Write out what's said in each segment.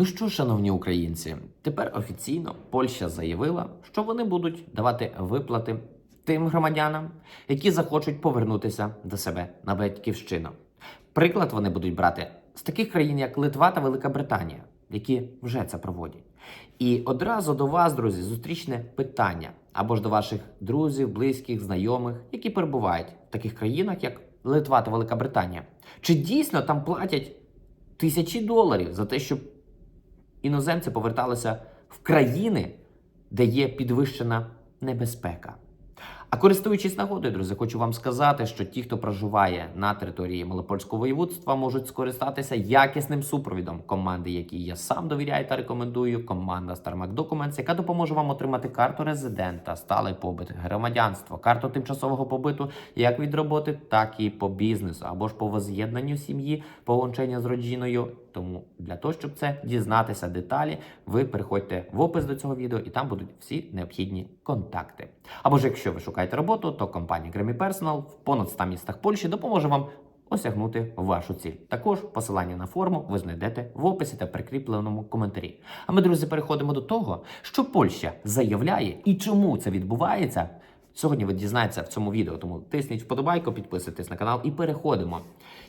Ну що, шановні українці, тепер офіційно Польща заявила, що вони будуть давати виплати тим громадянам, які захочуть повернутися до себе на батьківщину. Приклад вони будуть брати з таких країн, як Литва та Велика Британія, які вже це проводять. І одразу до вас, друзі, зустрічне питання або ж до ваших друзів, близьких, знайомих, які перебувають в таких країнах, як Литва та Велика Британія. Чи дійсно там платять тисячі доларів за те, щоб іноземці поверталися в країни, де є підвищена небезпека. А користуючись нагодою, друзі, хочу вам сказати, що ті, хто проживає на території Малопольського воєводства, можуть скористатися якісним супровідом команди, якій я сам довіряю та рекомендую. Команда StarMac Documents, яка допоможе вам отримати карту резидента, сталий побит, громадянство, карту тимчасового побиту як від роботи, так і по бізнесу, або ж по воз'єднанню сім'ї, поглощення з родиною. Тому для того, щоб це дізнатися деталі, ви переходьте в опис до цього відео, і там будуть всі необхідні контакти. Або ж якщо ви шукаєте роботу, то компанія Grammy Personal в понад 100 містах Польщі допоможе вам осягнути вашу ціль. Також посилання на форму ви знайдете в описі та прикріпленому коментарі. А ми, друзі, переходимо до того, що Польща заявляє і чому це відбувається. Сьогодні ви дізнаєтеся в цьому відео, тому тисніть вподобайку, підписуйтесь на канал і переходимо.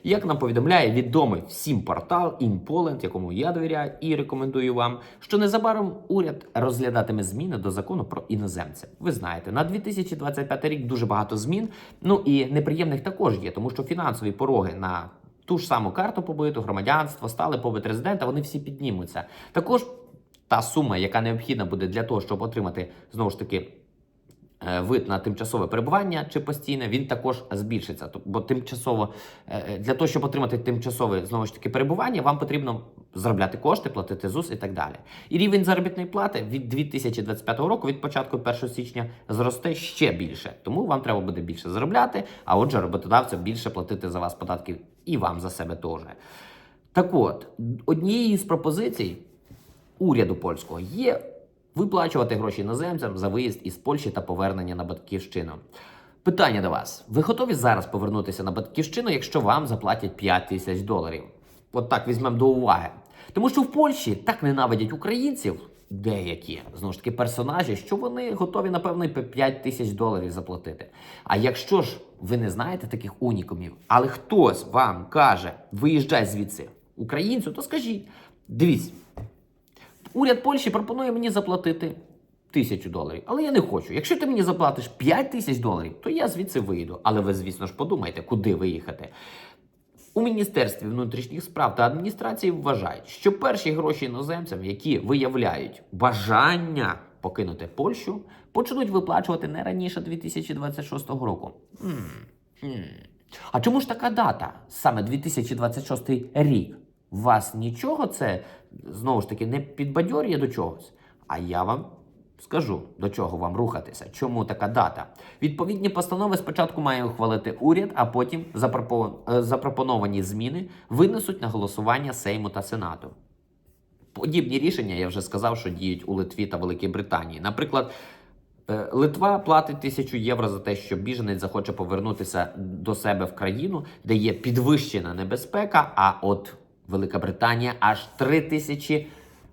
Як нам повідомляє відомий всім портал InPoland, якому я довіряю і рекомендую вам, що незабаром уряд розглядатиме зміни до закону про іноземців. Ви знаєте, на 2025 рік дуже багато змін. Ну і неприємних також є, тому що фінансові пороги на ту ж саму карту побиту, громадянство, стали побит резидента, вони всі піднімуться. Також та сума, яка необхідна буде для того, щоб отримати знову ж таки. Е, Вид на тимчасове перебування чи постійне, він також збільшиться. Бо тимчасово е, е, для того, щоб отримати тимчасове знову ж таки перебування, вам потрібно заробляти кошти, платити ЗУС і так далі. І рівень заробітної плати від 2025 року, від початку 1 січня, зросте ще більше. Тому вам треба буде більше заробляти, а отже, роботодавцю більше платити за вас податків і вам за себе теж. Так от, однією з пропозицій уряду польського є виплачувати гроші іноземцям за виїзд із Польщі та повернення на батьківщину. Питання до вас: ви готові зараз повернутися на батьківщину, якщо вам заплатять 5 тисяч доларів? От так візьмемо до уваги. Тому що в Польщі так ненавидять українців, деякі знову ж таки персонажі, що вони готові, напевно, і по 5 тисяч доларів заплатити. А якщо ж ви не знаєте таких унікумів, але хтось вам каже, виїжджай звідси українцю, то скажіть, дивіться, уряд Польщі пропонує мені заплатити тисячу доларів, але я не хочу. Якщо ти мені заплатиш 5 тисяч доларів, то я звідси вийду. Але ви, звісно ж, подумайте, куди виїхати. У Міністерстві внутрішніх справ та адміністрації вважають, що перші гроші іноземцям, які виявляють бажання покинути Польщу, почнуть виплачувати не раніше 2026 року. М, м. А чому ж така дата? Саме 2026 рік. Вас нічого це знову ж таки не підбадьорює до чогось? А я вам Скажу, до чого вам рухатися, чому така дата. Відповідні постанови спочатку має ухвалити уряд, а потім е, запропоновані зміни винесуть на голосування Сейму та Сенату. Подібні рішення я вже сказав, що діють у Литві та Великій Британії. Наприклад, е, Литва платить тисячу євро за те, що біженець захоче повернутися до себе в країну, де є підвищена небезпека. А от Велика Британія аж три тисячі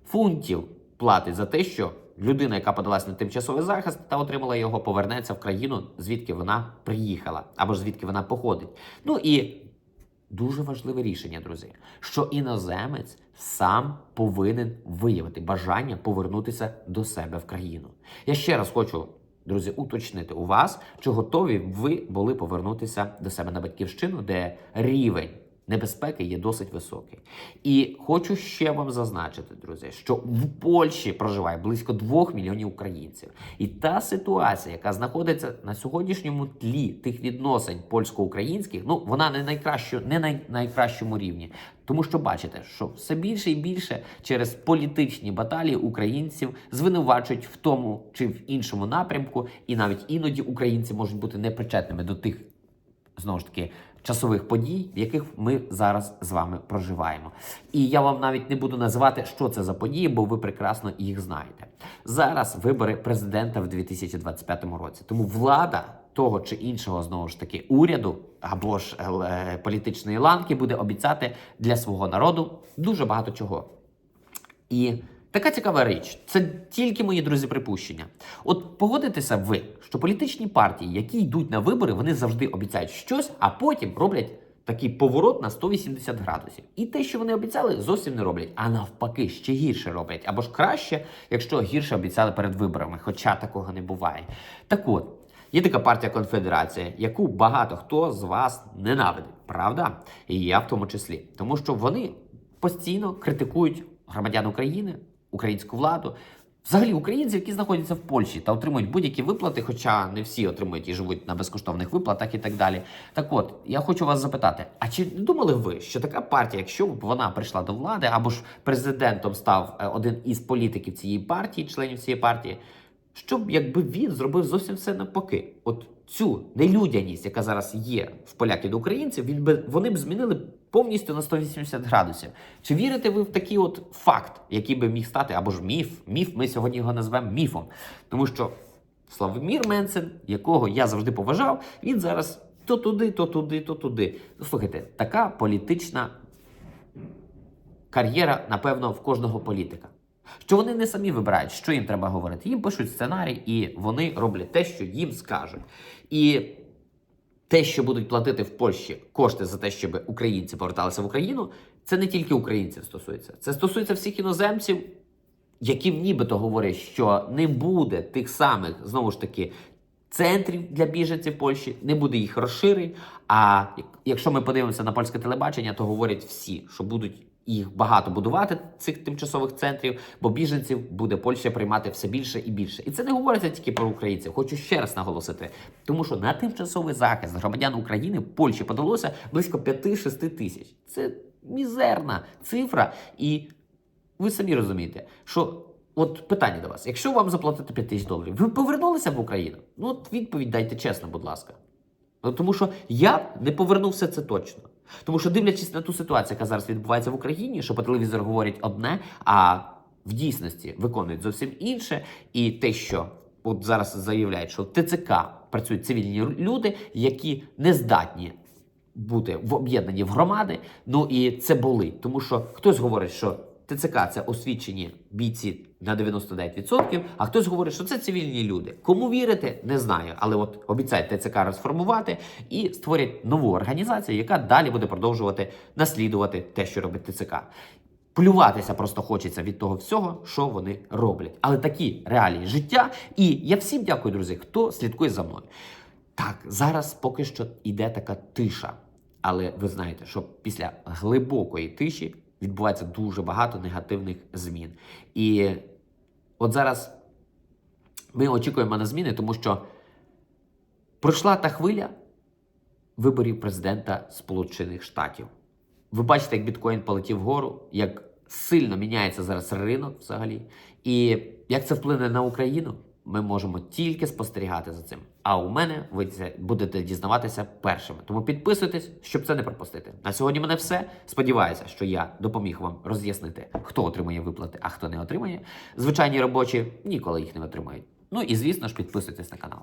фунтів платить за те, що людина, яка подалась на тимчасовий захист та отримала його, повернеться в країну, звідки вона приїхала, або ж звідки вона походить. Ну і Дуже важливе рішення, друзі, що іноземець сам повинен виявити бажання повернутися до себе в країну. Я ще раз хочу, друзі, уточнити у вас, чи готові ви були повернутися до себе на батьківщину, де рівень небезпеки є досить високий. І хочу ще вам зазначити, друзі, що в Польщі проживає близько 2 мільйонів українців. І та ситуація, яка знаходиться на сьогоднішньому тлі тих відносин польсько-українських, ну вона не найкращу, не на найкращому рівні. Тому що бачите, що все більше і більше через політичні баталії українців звинувачують в тому чи в іншому напрямку, і навіть іноді українці можуть бути непричетними до тих знову ж таки часових подій, в яких ми зараз з вами проживаємо. І я вам навіть не буду називати, що це за події, бо ви прекрасно їх знаєте. Зараз вибори президента в 2025 році. Тому влада того чи іншого знову ж таки уряду або ж е, політичної ланки буде обіцяти для свого народу дуже багато чого. І така цікава річ. Це тільки мої друзі припущення. От погодитеся ви, що політичні партії, які йдуть на вибори, вони завжди обіцяють щось, а потім роблять. Такий поворот на 180 градусів. І те, що вони обіцяли, зовсім не роблять. А навпаки, ще гірше роблять. Або ж краще, якщо гірше обіцяли перед виборами, хоча такого не буває. Так от, є така партія Конфедерація, яку багато хто з вас ненавидить, правда? І я в тому числі. Тому що вони постійно критикують громадян України, українську владу. Взагалі українців, які знаходяться в Польщі та отримують будь-які виплати, хоча не всі отримують і живуть на безкоштовних виплатах і так далі. Так от, я хочу вас запитати: а чи не думали ви, що така партія, якщо б вона прийшла до влади, або ж президентом став е, один із політиків цієї партії, членів цієї партії, щоб якби він зробив зовсім все навпаки? От цю нелюдяність, яка зараз є в поляків до українців, він би вони б змінили повністю на 180 градусів. Чи вірите ви в такий от факт, який би міг стати, або ж міф? Міф, ми сьогодні його назвемо міфом. Тому що Славомір Менцен, якого я завжди поважав, він зараз то туди, то туди, то туди. Ну, слухайте, така політична кар'єра, напевно, в кожного політика. Що вони не самі вибирають, що їм треба говорити. Їм пишуть сценарій, і вони роблять те, що їм скажуть. І те, що будуть платити в Польщі кошти за те, щоб українці поверталися в Україну, це не тільки українців стосується, це стосується всіх іноземців, яким нібито говорять, що не буде тих самих знову ж таки. Центрів для біженців Польщі не буде їх розширень. А якщо ми подивимося на польське телебачення, то говорять всі, що будуть їх багато будувати цих тимчасових центрів, бо біженців буде Польща приймати все більше і більше. І це не говориться тільки про українців. Хочу ще раз наголосити, тому що на тимчасовий захист громадян України Польщі подалося близько 5-6 тисяч. Це мізерна цифра, і ви самі розумієте, що. От питання до вас: якщо вам заплатити 5 тисяч доларів, ви повернулися в Україну? Ну, от відповідь дайте чесно, будь ласка. Ну, тому що я не повернувся це точно. Тому що, дивлячись на ту ситуацію, яка зараз відбувається в Україні, що по телевізору говорять одне, а в дійсності виконують зовсім інше. І те, що от зараз заявляють, що в ТЦК працюють цивільні люди, які не здатні бути в об'єднані в громади. Ну і це були. Тому що хтось говорить, що ТЦК це освічені бійці на 99%, а хтось говорить, що це цивільні люди. Кому вірити, не знаю. Але от обіцяють ТЦК розформувати і створять нову організацію, яка далі буде продовжувати наслідувати те, що робить ТЦК. Плюватися просто хочеться від того всього, що вони роблять. Але такі реалії життя. І я всім дякую, друзі, хто слідкує за мною. Так, зараз поки що йде така тиша. Але ви знаєте, що після глибокої тиші відбувається дуже багато негативних змін. І от зараз ми очікуємо на зміни, тому що пройшла та хвиля виборів президента Сполучених Штатів. Ви бачите, як біткоін полетів вгору, як сильно міняється зараз ринок взагалі. І як це вплине на Україну, ми можемо тільки спостерігати за цим. А у мене ви це будете дізнаватися першими. Тому підписуйтесь, щоб це не пропустити. На сьогодні мене все. Сподіваюся, що я допоміг вам роз'яснити, хто отримує виплати, а хто не отримує. Звичайні робочі ніколи їх не отримають. Ну і звісно ж, підписуйтесь на канал.